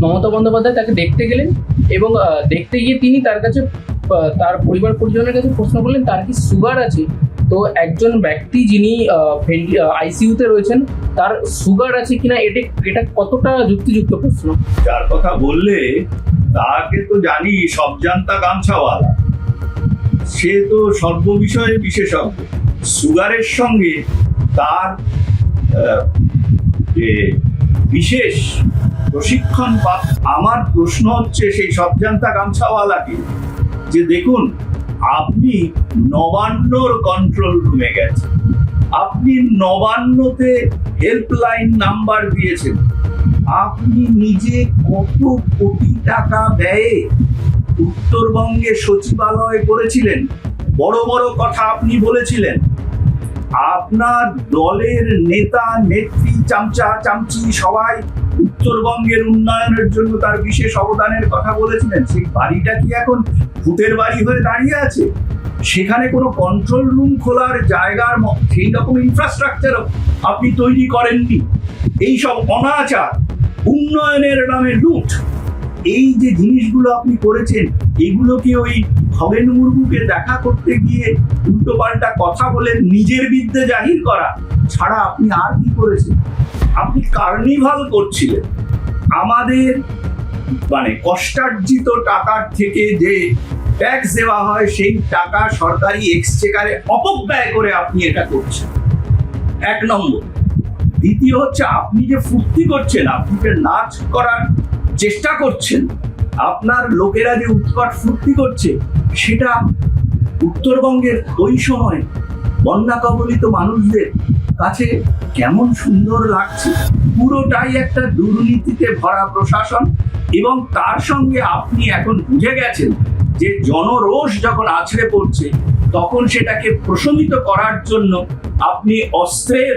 মমতা বন্দ্যোপাধ্যায় তাকে দেখতে গেলেন এবং দেখতে গিয়ে তিনি তার কাছে তার পরিবার পরিজনের কাছে প্রশ্ন করলেন, তার কি সুগার আছে? তো একজন ব্যক্তি যিনি আইসিইউতে রয়েছেন, তার সুগার আছে কিনা, এটা এটা কতটা যুক্তিযুক্ত প্রশ্ন? যার কথা বললে, তাকে তো জানি সব জানতা গামছাওয়ালা। সে তো সর্ববিষয়ে বিশেষজ্ঞ। সুগারের সঙ্গে তার যে বিশেষ প্রশিক্ষণ আমার প্রশ্ন হচ্ছে সেই সবজান্তা গামছাওয়ালাকে যে দেখুন, আপনি নবান্নর কন্ট্রোল রুমে গেছেন। আপনি নবান্নতে হেল্পলাইন নাম্বার দিয়েছেন। আপনি নিজে কত কোটি টাকা ব্যয়ে উত্তরবঙ্গে সচিবালয় করেছিলেন? বড় বড় কথা আপনি বলেছিলেন। আপনার দলের নেতা, নেত্রী, চামচা, চামচি সবাই উত্তরবঙ্গের উন্নয়নের জন্য তার বিশেষ অবদানের কথা বলেছিলেন। সেই বাড়িটা কি এখন ভূতের বাড়ি হয়ে দাঁড়িয়ে আছে? সেখানে কোনো কন্ট্রোল রুম খোলার জায়গার সেই রকম ইনফ্রাস্ট্রাকচারও আপনি তৈরি করেননি। এই সব অনাচার, উন্নয়নের নামে লুট। এই যে জিনিসগুলো আপনি করেছেন এগুলো কি ওই খগেন মুর্মুকে দেখা করতে গিয়ে উল্টো পাল্টা কথা বলে নিজের বিদ্যে জাহির করা, ছাড়া আপনি আর কি করেছেন? আপনি কার্নিভাল করছিলেন। আমাদের মানে কষ্টার্জিত টাকার থেকে যে ট্যাক্স দেওয়া হয়, সেই টাকা সরকারি এক্সচেকারে অপব্যয় করে আপনি এটা করছেন। এক নম্বর। দ্বিতীয় হচ্ছে, আপনি যে ফুর্তি করছেন, আপনি যে নাচ করার চেষ্টা করছেন, আপনার লোকেরা যে উৎকট ফুর্তি করছে সেটা উত্তরবঙ্গের ওই সময় বন্যা কবলিত মানুষদের কাছে কেমন সুন্দর লাগছে। পুরোটাই একটা দুর্নীতিতে ভরা প্রশাসন এবং তার সঙ্গে আপনি এখন বুঝে গেছেন যে জনরোষ যখন আছড়ে পড়ছে, তখন সেটাকে প্রশমিত করার জন্য আপনি অস্ত্রের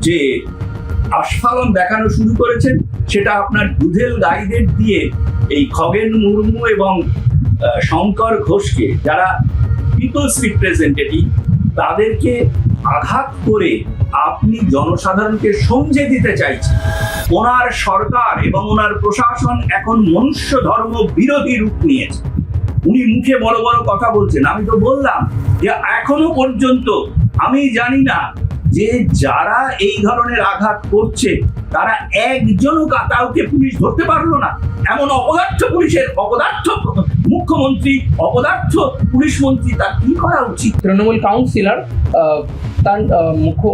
যে আস্ফালন দেখানো শুরু করেছেন, সেটা আপনার দুধেল গাইডের দিয়ে এই খগেন মুর্মু এবং শঙ্কর ঘোষকে যারা পিপলস রিপ্রেজেন্টেটিভ তাদেরকে আঘাত করে আপনি জনসাধারণকে সমঝে দিতে চাইছেন। ওনার সরকার এবং ওনার প্রশাসন এখন মনুষ্য ধর্ম বিরোধী রূপ নিয়েছে। উনি মুখে বড় বড় কথা বলছেন। আমি তো বললাম যে এখনও পর্যন্ত আমি জানি না যে যারা এই ধরনের আঘাত করছে, তারা একজনও কাউকে পুলিশ ধরতে পারল না। এমন অপদার্থ পুলিশের অপদার্থ মুখ্যমন্ত্রী অপদার্থ পুলিশ মন্ত্রী তার কি করা উচিত? তৃণমূল কাউন্সিলর আহ, তার মুখ্য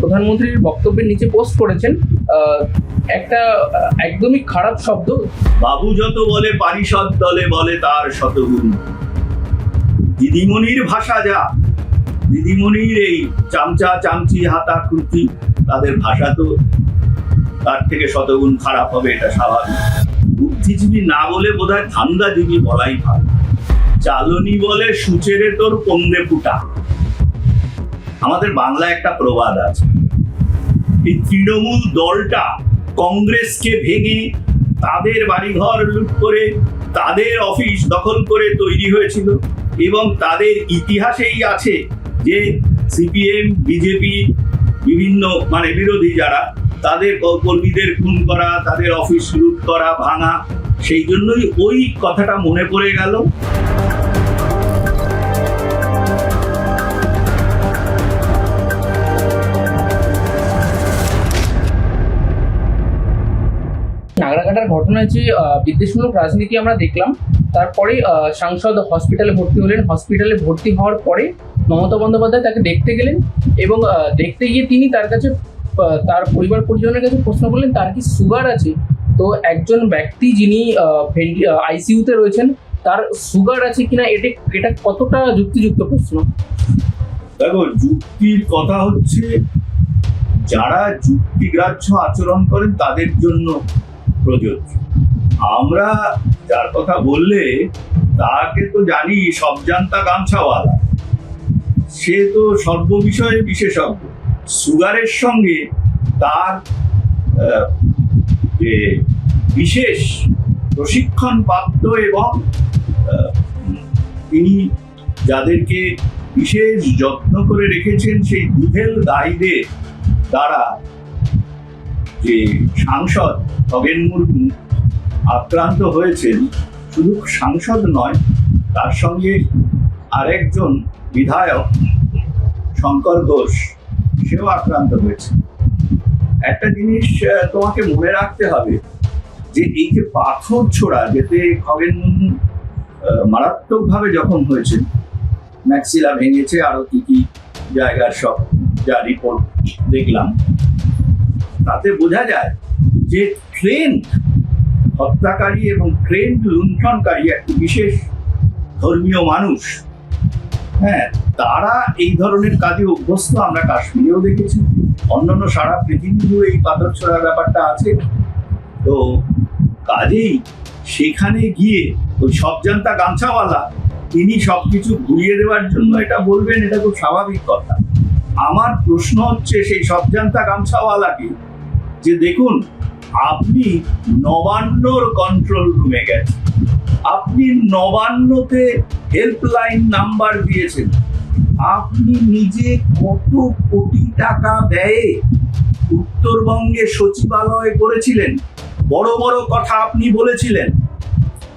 প্রধানমন্ত্রীর বক্তব্যের নিচে পোস্ট করেছেন আহ, একটা একদমই খারাপ শব্দ। বাবু যত বলে পারিষদ দলে বলে তার শতগুণ। দিদিমণির ভাষা যা দিদিমণির এই চামচা চামচি হাতা খুঁতি তাদের ভাষা তো তার থেকে শতগুণ খারাপ হবে এটা স্বাভাবিক। বুদ্ধিজীবী না বলে বোধহয় ধান্দাজীবী বলাই ভালো। চালনি বলে সুচেরে তোর কন্দে ফুটা। আমাদের বাংলা একটা প্রবাদ আছে। এই তৃণমূল দলটা কংগ্রেসকে ভেঙে তাদের বাড়িঘর লুট করে, তাদের অফিস দখল করে তৈরি হয়েছিল এবং তাদের ইতিহাসেই আছে যে সিপিএম, বিজেপি, বিভিন্ন মানে বিরোধী যারা, তাদের কর্মীদের খুন করা, তাদের অফিস লুট করা, ভাঙা সেই জন্যই ওই কথাটা মনে পড়ে গেল। নাগরাকাটার ঘটনায় যে বিদ্বেষমূলক রাজনীতি আমরা দেখলাম, তারপরে সাংসদ হসপিটালে ভর্তি হলেন। হসপিটালে ভর্তি হওয়ার পরে মমতা বন্দ্যোপাধ্যায় তাকে দেখতে গেলেন এবং দেখতে গিয়ে তিনি তার কাছে তার পরিবার পরিজনের কাছে প্রশ্ন করলেন, তার কি সুগার আছে? তো একজন ব্যক্তি যিনি আইসিইউতে রয়েছেন, তার সুগার আছে কিনা এটা এটা কতটা যুক্তিযুক্ত প্রশ্ন? দেখো, যুক্তির কথা হচ্ছে, যারা যুক্তিগ্রাহ্য আচরণ করেন, তাদের জন্য প্রযোজ্য। আমরা যার কথা বললে, তাকে তো জানি সব জানতা গামছাওয়ালা। সে তো সর্ববিষয়ে বিশেষজ্ঞ। সুগারের সঙ্গে তার যে বিশেষ প্রশিক্ষণ প্রাপ্ত এবং তিনি যাদেরকে বিশেষ যত্ন করে রেখেছেন সেই দুধেল গাইদের দ্বারা যে সাংসদ খগেন মুর্মু আক্রান্ত হয়েছেন, শুধু সাংসদ নয়, তার সঙ্গে আরেকজন বিধায়ক শঙ্কর ঘোষ, সেও আক্রান্ত হয়েছে একটা জিনিস তোমাকে মনে রাখতে হবে যে এই যে পাথর ছোড়া, যেতে খগেন মারাত্মকভাবে জখম হয়েছে ম্যাক্সিলা ভেঙেছে, আরও কি কি জায়গার সব যা রিপোর্ট দেখলাম, তাতে বোঝা যায় যে ট্রেন হত্যাকারী এবং ট্রেন লুণ্ঠনকারী একটি বিশেষ ধর্মীয় মানুষ। হ্যাঁ তারা এই ধরনের কাজে অভ্যস্ত, আমরা কাশ্মীরেও দেখেছি। অন্যান্য সারা পৃথিবী জুড়ে এই পাথর ছোড়ার ব্যাপারটা আছে। তো কাজেই সেখানে গিয়ে ওই সবজান্তা গামছাওয়ালা তিনি সবকিছু ঘুরিয়ে দেওয়ার জন্য এটা বলবেন, এটা খুব স্বাভাবিক কথা। আমার প্রশ্ন হচ্ছে সেই সবজান্তা গামছাওয়ালাকে যে দেখুন, আপনি নবান্নর কন্ট্রোল রুমে গেছেন। আপনি নবান্নতে হেল্পলাইন নাম্বার দিয়েছেন। আপনি নিজে কত কোটি টাকা ব্যয়ে উত্তরবঙ্গে সচিবালয় করেছিলেন? বড় বড় কথা আপনি বলেছিলেন।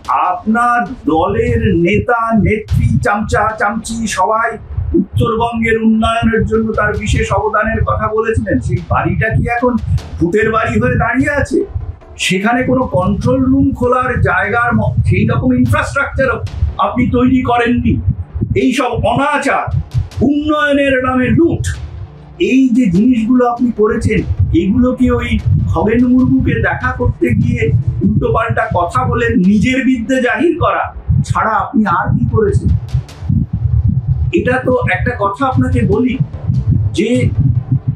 আপনার দলের নেতা, নেত্রী, চামচা, চামচি সবাই উত্তরবঙ্গের উন্নয়নের জন্য তার বিশেষ অবদানের কথা বলেছিলেন। সেই বাড়িটা কি এখন ভূতের বাড়ি হয়ে দাঁড়িয়ে আছে? সেখানে কোনো কন্ট্রোল রুম খোলার জায়গার সেই রকম ইনফ্রাস্ট্রাকচারও আপনি তৈরি করেননি। এই সব অনাচার, উন্নয়নের নামে লুট। এই যে জিনিসগুলো আপনি করেছেন এগুলো কি ওই খগেন মুর্মুকে দেখা করতে গিয়ে উল্টো পাল্টা কথা বলে নিজের বিদ্যে জাহির করা, ছাড়া আপনি আর কি করেছেন? এটা তো একটা কথা আপনাকে বলি, যে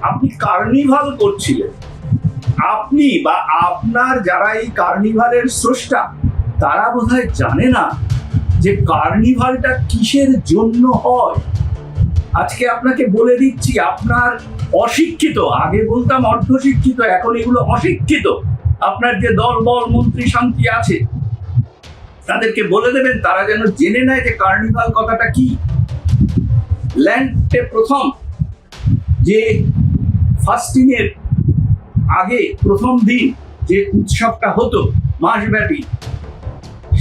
আপনি কার্নিভাল করছিলেন। আপনি বা আপনার যারা এই কার্নিভালের স্রষ্টা, তারা বোধহয় জানে না যে কার্নিভালটা কিসের জন্য হয়? আজকে আপনাকে বলে দিচ্ছি, আপনার অশিক্ষিত, আগে বলতাম অর্ধশিক্ষিত, এখন এগুলো অশিক্ষিত। আপনার যে দল, বল, মন্ত্রী, শান্তি আছে, তাদেরকে বলে দেবেন, তারা যেন জেনে নেয় যে কার্নিভাল কথাটা কি। ল্যান্ডে প্রথম যে ফাস্টিং এর আগে, প্রথম দিন যে উৎসবটা হতো, মাসব্যাপী,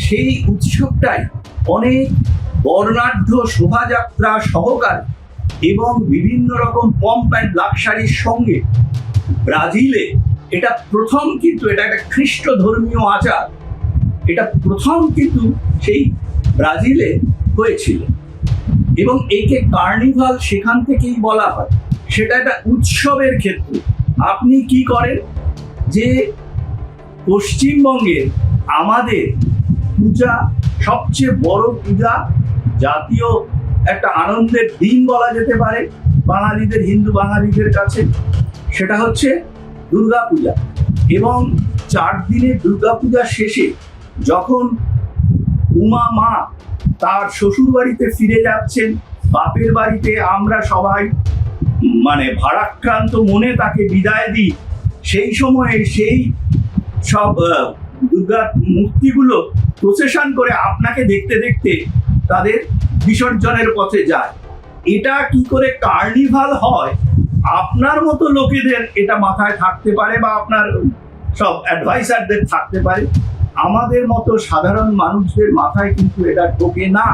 সেই উৎসবটাই অনেক বর্ণাঢ্য শোভাযাত্রা সহকারে এবং বিভিন্ন রকম পম্প অ্যান্ড লাক্সারির সঙ্গে ব্রাজিলে এটা প্রথম কিন্তু এটা একটা খ্রিস্ট ধর্মীয় আচার। এটা প্রথম কিন্তু সেই ব্রাজিলে হয়েছিল। এবং একে কার্নিভাল সেখান থেকেই বলা হয়। সেটা একটা উৎসবের ক্ষেত্রে। আপনি কি করেন? যে পশ্চিমবঙ্গে আমাদের পূজা সবচেয়ে বড় পূজা, জাতীয় একটা আনন্দের দিন বলা যেতে পারে বাঙালিদের, হিন্দু বাঙালিদের কাছে। সেটা হচ্ছে দুর্গা পূজা এবং চার দিনের দুর্গা পূজা শেষে যখন উমা মা তার শ্বশুর বাড়িতে ফিরে যাচ্ছেন, বাপের বাড়িতে আমরা সবাই মানে ভারাক্রান্ত মনে তাকে বিদায় দিই। সেই সময়ে সেই সব দুর্গার মূর্তিগুলো প্রসেশন করে আপনাকে দেখতে দেখতে তাদের বিসর্জনের পথে যায়। এটা কি করে কার্নিভাল হয়? আপনার মতো লোকেদের এটা মাথায় থাকতে পারে বা আপনার সব অ্যাডভাইসারদের থাকতে পারে। আমাদের মতো সাধারণ মানুষদের মাথায় কিন্তু এটা ঢোকে না।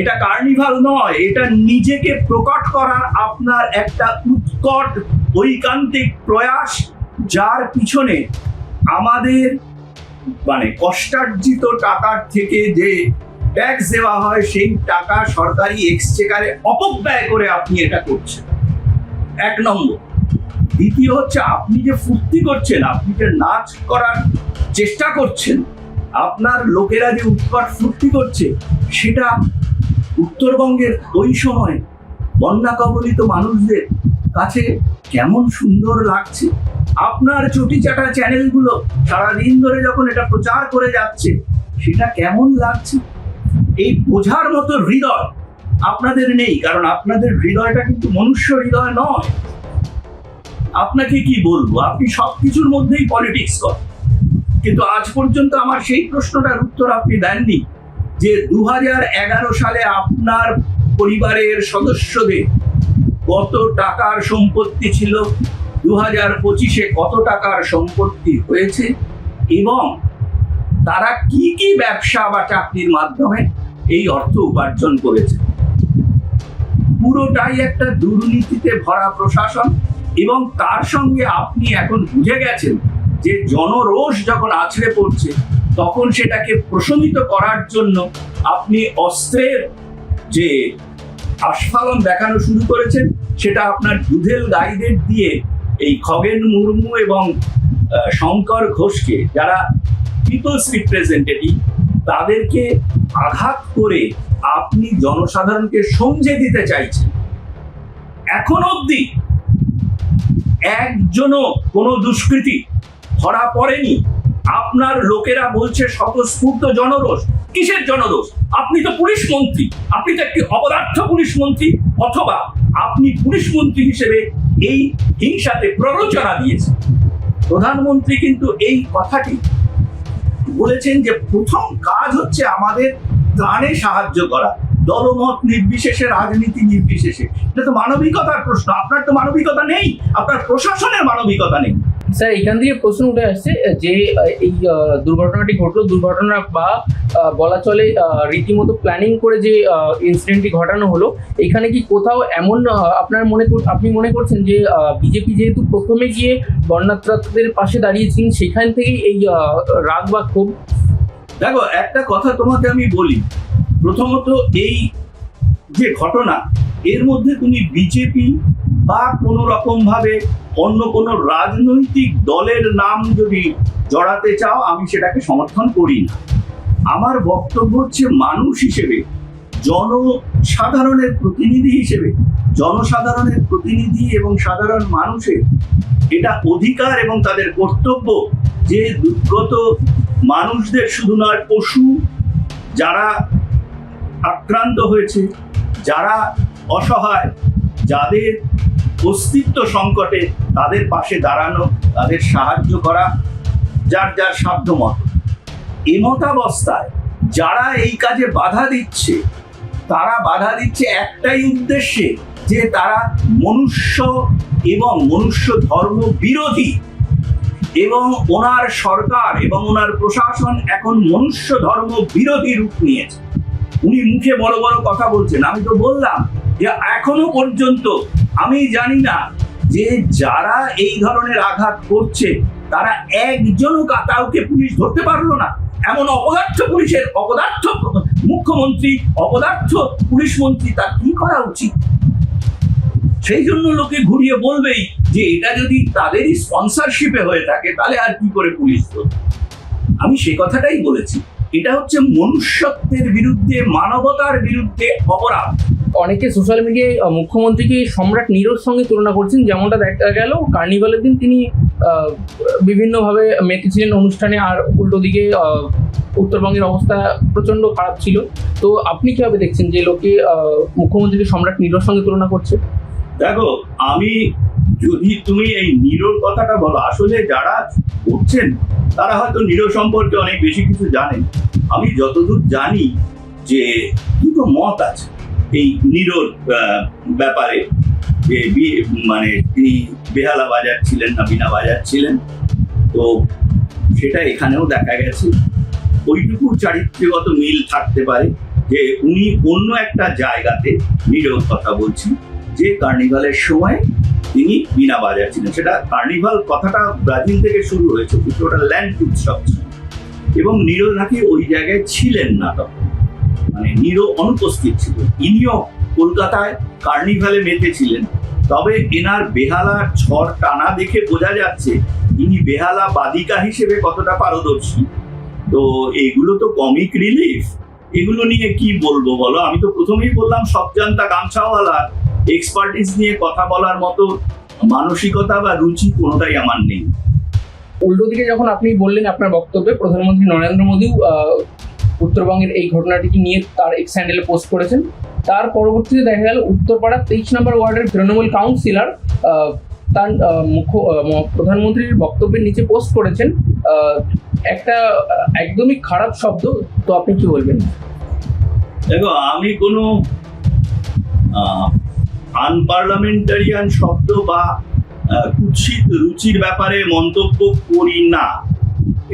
এটা কার্নিভাল নয়, এটা নিজেকে প্রকট করার আপনার একটা উৎকট, ঐকান্তিক প্রয়াস যার পিছনে আমাদের মানে কষ্টার্জিত টাকার থেকে যে ট্যাক্স দেওয়া হয়, সেই টাকা সরকারি এক্সচেকারে অপব্যয় করে আপনি এটা করছেন। এক নম্বর। দ্বিতীয় হচ্ছে, আপনি যে ফুর্তি করছেন, আপনি যে নাচ করার চেষ্টা করছেন, আপনার লোকেরা যে উৎকট ফুর্তি করছে, সেটা উত্তরবঙ্গের ওই সময় বন্যা কবলিত মানুষদের কাছে কেমন সুন্দর লাগছে? আপনার চটি চাটা চ্যানেলগুলো সারাদিন ধরে যখন এটা প্রচার করে যাচ্ছে, সেটা কেমন লাগছে? এই বোঝার মতো হৃদয় আপনাদের নেই, কারণ আপনাদের হৃদয়টা কিন্তু মনুষ্য হৃদয় নয়। আপনাকে কি বলব? আপনি সব কিছুর মধ্যেই পলিটিক্স করেন। কিন্তু আজ পর্যন্ত আমার সেই প্রশ্নটার উত্তর আপনি দেননি যে দু সালে আপনার পরিবারের সদস্যদের কত টাকার সম্পত্তি ছিল? দু হাজার পঁচিশে কত টাকার সম্পত্তি হয়েছে? এবং তারা কি কি ব্যবসা বা চাকরির মাধ্যমে এই অর্থ উপার্জন করেছে? পুরোটাই একটা দুর্নীতিতে ভরা প্রশাসন এবং তার সঙ্গে আপনি এখন বুঝে গেছেন যে জনরোষ যখন আছড়ে পড়ছে, তখন সেটাকে প্রশমিত করার জন্য আপনি অস্ত্রের যে আস্ফালন দেখানো শুরু করেছেন, সেটা আপনার দুধেল গাইদের দিয়ে এই খগেন মুর্মু এবং শঙ্কর ঘোষকে, যারা পিপলস রিপ্রেজেন্টেটিভ, তাদেরকে আঘাত করে আপনি জনসাধারণকে সমঝে দিতে চাইছেন। এখন অবধি একজনও কোনো দুষ্কৃতি ধরা পড়েনি। আপনার লোকেরা বলছে স্বতঃস্ফূর্ত জনরোষ কিসের জনরোষ আপনি তো পুলিশ মন্ত্রী। আপনি তো একটি অপদার্থ পুলিশ মন্ত্রী। অথবা আপনি পুলিশ মন্ত্রী হিসেবে এই হিংসাতে প্ররোচনা দিয়েছেন। প্রধানমন্ত্রী কিন্তু এই কথাটি বলেছেন যে প্রথম কাজ হচ্ছে আমাদের ত্রাণে সাহায্য করা। দলমত নির্বিশেষে, রাজনীতি নির্বিশেষে। এটা তো মানবিকতার প্রশ্ন। আপনার তো মানবিকতা নেই। আপনার প্রশাসনের মানবিকতা নেই। স্যার, এখান থেকে প্রশ্ন উঠে আসছে যে এই দুর্ঘটনাটি ঘটলো, দুর্ঘটনা বা বলা চলে রীতিমতো প্ল্যানিং করে যে ইনসিডেন্টটি ঘটানো হলো, এখানে কি কোথাও এমন আপনার মনে আপনি মনে করছেন যে বিজেপি যেহেতু প্রথমে গিয়ে বন্যাত্রাদের পাশে দাঁড়িয়েছিলেন সেখান থেকেই এই রাগ বা ক্ষোভ? দেখো, একটা কথা তোমাকে আমি বলি। প্রথমত এই যে ঘটনা, এর মধ্যে তুমি বিজেপি বা কোনো রকম ভাবে অন্য কোনো রাজনৈতিক দলের নাম যদি জড়াতে চাও, আমি সেটাকে সমর্থন করি না। আমার বক্তব্য হচ্ছে মানুষ হিসেবে, জনসাধারণের প্রতিনিধি হিসেবে, জনসাধারণের প্রতিনিধি এবং সাধারণ মানুষের এটা অধিকার এবং তাদের কর্তব্য যে দুর্গত মানুষদের শুধু নয়, পশু যারা আক্রান্ত হয়েছে, যারা অসহায়, যাদের অস্তিত্ব সংকটে তাদের পাশে দাঁড়ানো, তাদের সাহায্য করা, যার যার সাধ্য মতো এমতাবস্থায় যারা এই কাজে বাধা দিচ্ছে, তারা বাধা দিচ্ছে একটাই উদ্দেশ্যে, যে তারা মনুষ্য এবং মনুষ্য ধর্ম বিরোধী। এবং ওনার সরকার এবং ওনার প্রশাসন এখন মনুষ্য ধর্ম বিরোধী রূপ নিয়েছে। উনি মুখে বড় বড় কথা বলছেন। আমি তো বললাম যে এখনও পর্যন্ত আমি জানি না যে যারা এই ধরনের আঘাত করছে, তারা একজনও কাউকে পুলিশ ধরতে পারল না। এমন অপদার্থ পুলিশের অপদার্থ মুখ্যমন্ত্রী, অপদার্থ পুলিশ মন্ত্রী তার কি করা উচিত? সেই জন্য লোকে ঘুরিয়ে বলবেই যে এটা যদি তাদেরই স্পন্সরশিপে হয়ে থাকে, তাহলে আর কি করে পুলিশ আমি সে কথাটাই বলেছি। এটা হচ্ছে মনুষ্যত্বের বিরুদ্ধে, মানবতার বিরুদ্ধে অপরাধ। অনেকে সোশ্যাল মিডিয়ায় মুখ্যমন্ত্রীকে সম্রাট নীরোর সঙ্গে তুলনা করছেন। যেমনটা দেখা গেল, কার্নিভালের দিন তিনি বিভিন্নভাবে মেতেছিলেন অনুষ্ঠানে আর উল্টো দিকে উত্তরবঙ্গের অবস্থা প্রচণ্ড খারাপ ছিল। তো আপনি কীভাবে দেখছেন যে লোকে মুখ্যমন্ত্রীকে সম্রাট নীরোর সঙ্গে তুলনা করছে? দেখো, আমি যদি তুমি এই নিরোর কথাটা বলো, আসলে যারা করছেন তারা হয়তো নিরো সম্পর্কে অনেক বেশি কিছু জানেন। আমি যতদূর জানি যে দুটো মত আছে। এই নিরোর ব্যাপারে যে মানে তিনি বেহালা বাজার ছিলেন না, বিনা বাজার ছিলেন। তো সেটা এখানেও দেখা গেছে। ওইটুকু চারিত্র্যগত মিল থাকতে পারে যে উনি অন্য একটা জায়গাতে নিরোর কথা বলছি যে কার্নিভালের সময় তিনি বিনা বাজার ছিলেন। সেটা কার্নিভাল কথাটা ব্রাজিল থেকে শুরু হয়েছে, কিন্তু ওটা ল্যান্ড উৎসব ছিল। এবং নিরো নাকি ওই জায়গায় ছিলেন না তখন। মানে নিরো অনুপস্থিত ছিল। ইনিও কলকাতায় কার্নিভালে মেতেছিলেন তবে এনার বেহালা ঝড় টানা দেখে বোঝা যাচ্ছে, ইনি বেহালা বাদিকা হিসেবে কতটা পারদর্শী। তো এগুলো তো কমিক রিলিফ এগুলো নিয়ে কি বলব বলো? আমি তো প্রথমেই বললাম সব জানতা গামছাওয়ালা এক্সপার্টিস নিয়ে কথা বলার মতো মানসিকতা বা রুচি কোনোটাই আমার নেই। উল্টো দিকে যখন আপনি বললেন আপনার বক্তব্যে, প্রধানমন্ত্রী নরেন্দ্র মোদীও উত্তরবঙ্গের এই ঘটনাটিকে নিয়ে তার এক্স হ্যান্ডেলে পোস্ট করেছেন? তার পরবর্তীতে দেখা গেল উত্তরপাড়ার তেইশ নম্বর ওয়ার্ডের তৃণমূল কাউন্সিলর তার মুখ্য প্রধানমন্ত্রীর বক্তব্যের নিচে পোস্ট করেছেন। একটা একদমই খারাপ শব্দ, তো আপনি কি বলবেন? দেখো, আমি কোনো আনপার্লামেন্টারিয়ান শব্দ বা কুৎসিত রুচির ব্যাপারে মন্তব্য করি না।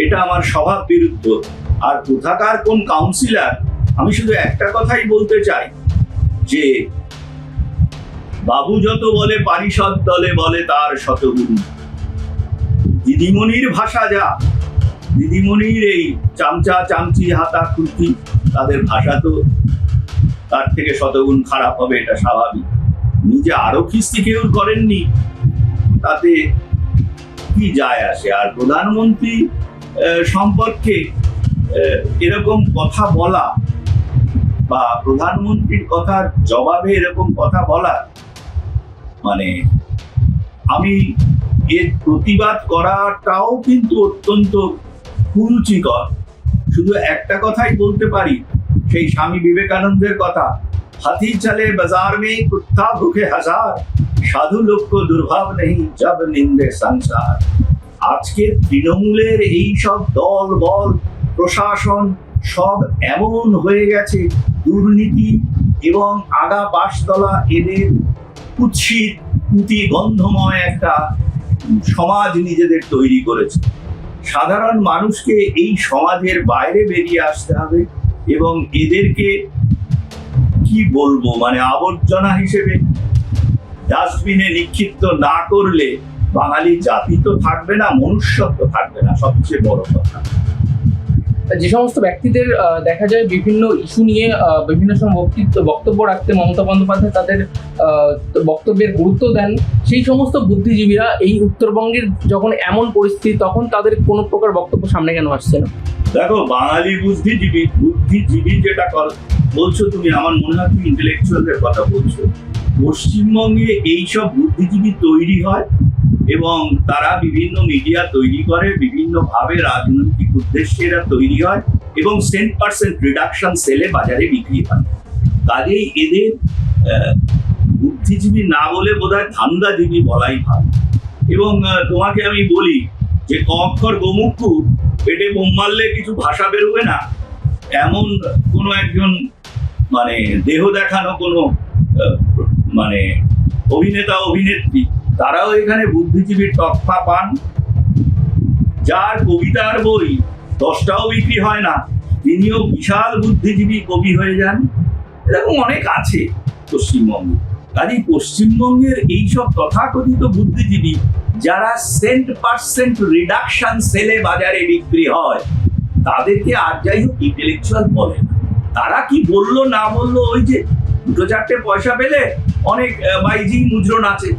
এটা আমার স্বভাব বিরুদ্ধ আর কোথাকার কোন কাউন্সিলর আমি শুধু একটা কথাই বলতে চাই, যে বাবু যত বলে পারিষদ দলে বলে তার শতগুরু। দিদিমণির ভাষা যা, দিদিমণির এই চামচা চামচি হাতা খুন্তি তাদের ভাষা তো তার থেকে শতগুণ খারাপ হবে, এটা স্বাভাবিক। নিজে আরও খিস্তি কেউ করেননি, তাতে কি যায় আসে? আর প্রধানমন্ত্রী সম্পর্কে এরকম কথা বলা বা প্রধানমন্ত্রীর কথার জবাবে এরকম কথা বলা মানে আমি এর প্রতিবাদ করাটাও কিন্তু অত্যন্ত কুরুচিকর। শুধু একটা কথাই বলতে পারি, সেই স্বামী বিবেকানন্দের কথা হাতি চলে বাজার মে কুত্তা ভুখে হাজার, সাধু লক্ষ্য দুর্ভাব নেই জব নিন্দে সংসার। আজকে তৃণমূলের এই সব দল বল প্রশাসন সব এমন হয়ে গেছে, দুর্নীতি এবং আগা পাশতলা এদের কুৎসিত পুঁতি গন্ধময় একটা সমাজ নিজেদের তৈরি করেছে। সাধারণ মানুষকে এই সমাজের বাইরে বেরিয়ে আসতে হবে এবং এদেরকে কি বলব মানে আবর্জনা হিসেবে ডাস্টবিনে নিক্ষিপ্ত না করলে বাঙালি জাতি তো থাকবে না, মনুষ্যত্ব থাকবে না, সবচেয়ে বড় কথা। যে সমস্ত ব্যক্তিদের দেখা যায় বিভিন্ন ইস্যু নিয়ে বিভিন্ন সময় বক্তৃত্ব, বক্তব্য রাখতে মমতা বন্দ্যোপাধ্যায় তাদের বক্তব্যের গুরুত্ব দেন। সেই সমস্ত বুদ্ধিজীবীরা এই উত্তরবঙ্গের যখন এমন পরিস্থিতি, তখন তাদের কোনো প্রকার বক্তব্য সামনে কেন আসছে না? দেখো, বাঙালি বুদ্ধিজীবী বুদ্ধিজীবী যেটা বলছো তুমি, আমার মনে হয় তুমি ইন্টেলেকচুয়ালদের কথা বলছো। পশ্চিমবঙ্গে এইসব বুদ্ধিজীবী তৈরি হয় এবং তারা বিভিন্ন মিডিয়া তৈরি করে, বিভিন্ন ভাবে রাজনৈতিক উদ্দেশ্যে এরা তৈরি হয় এবং সেন্ট পার্সেন্ট রিডাকশন সেলে বাজারে বিক্রি হয়। কাজেই এদের বুদ্ধিজীবী না বলে বোধ হয় ধান্দাজীবী বলাই ভালো। এবং তোমাকে আমি বলি যে ক অক্ষর গোমুখু পেটে বোম মারলে কিছু ভাষা বেরোবে না। এমন কোনো একজন মানে দেহ দেখানো কোনো মানে অভিনেতা, অভিনেত্রী তারাও এখানে বুদ্ধিজীবীর তকমা পান। যার কবিতার বই দশটাও বিক্রি হয় না, তিনিও বিশাল বুদ্ধিজীবী কবি হয়ে যান। এরকম অনেক আছে পশ্চিমবঙ্গে। কাজেই পশ্চিমবঙ্গের এইসব তথাকথিত বুদ্ধিজীবী, যারা সেন্ট পার্সেন্ট রিডাকশন সেলে বাজারে বিক্রি হয়, তাদেরকে আর যাই হোক ইন্টেলেকচুয়াল বলে তারা কি বলল না বলল, ওই যে দুটো চারটে পয়সা পেলে অনেক বাইজি মুজরো নাচে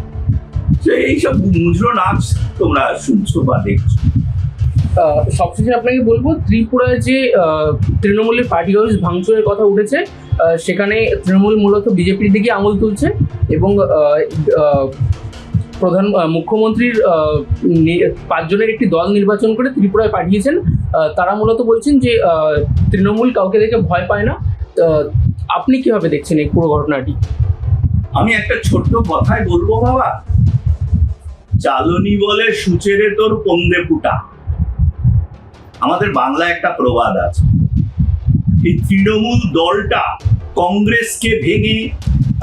তো এইসব মুজরো নাচ তোমরা শুনছো বা দেখছ। সবশেষে আপনাকে বলব ত্রিপুরায় যে তৃণমূলের পার্টি অফিস ভাঙচুরের কথা উঠেছে সেখানে তৃণমূল মূলত বিজেপির দিকে আঙুল তুলছে এবং প্রধান মুখ্যমন্ত্রীর পাঁচজনের একটি দল নির্বাচন করে ত্রিপুরায় পাঠিয়েছেন। তারা মূলত বলছেন যে তৃণমূল কাউকে দেখে ভয় পায় না। আপনি কীভাবে দেখছেন এই পুরো ঘটনাটি? আমি একটা ছোট্ট কথায় বলব বাবা চালনি বলে সুচেরে তোর পন্দে ফুটা আমাদের বাংলা একটা প্রবাদ আছে। এই তৃণমূল দলটা কংগ্রেসকে ভেঙে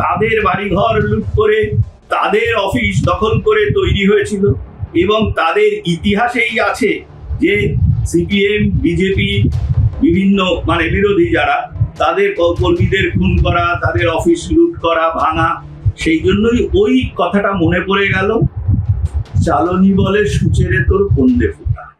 তাদের বাড়িঘর লুট করে, তাদের অফিস দখল করে তৈরি হয়েছিল এবং তাদের ইতিহাসেই আছে যে সিপিএম, বিজেপি, বিভিন্ন মানে বিরোধী যারা, তাদের কর্মীদের খুন করা, তাদের অফিস লুট করা, ভাঙা, সেই জন্যই ওই কথাটা মনে পড়ে গেল। চালনি বলে সুচেরে তোর পন্দে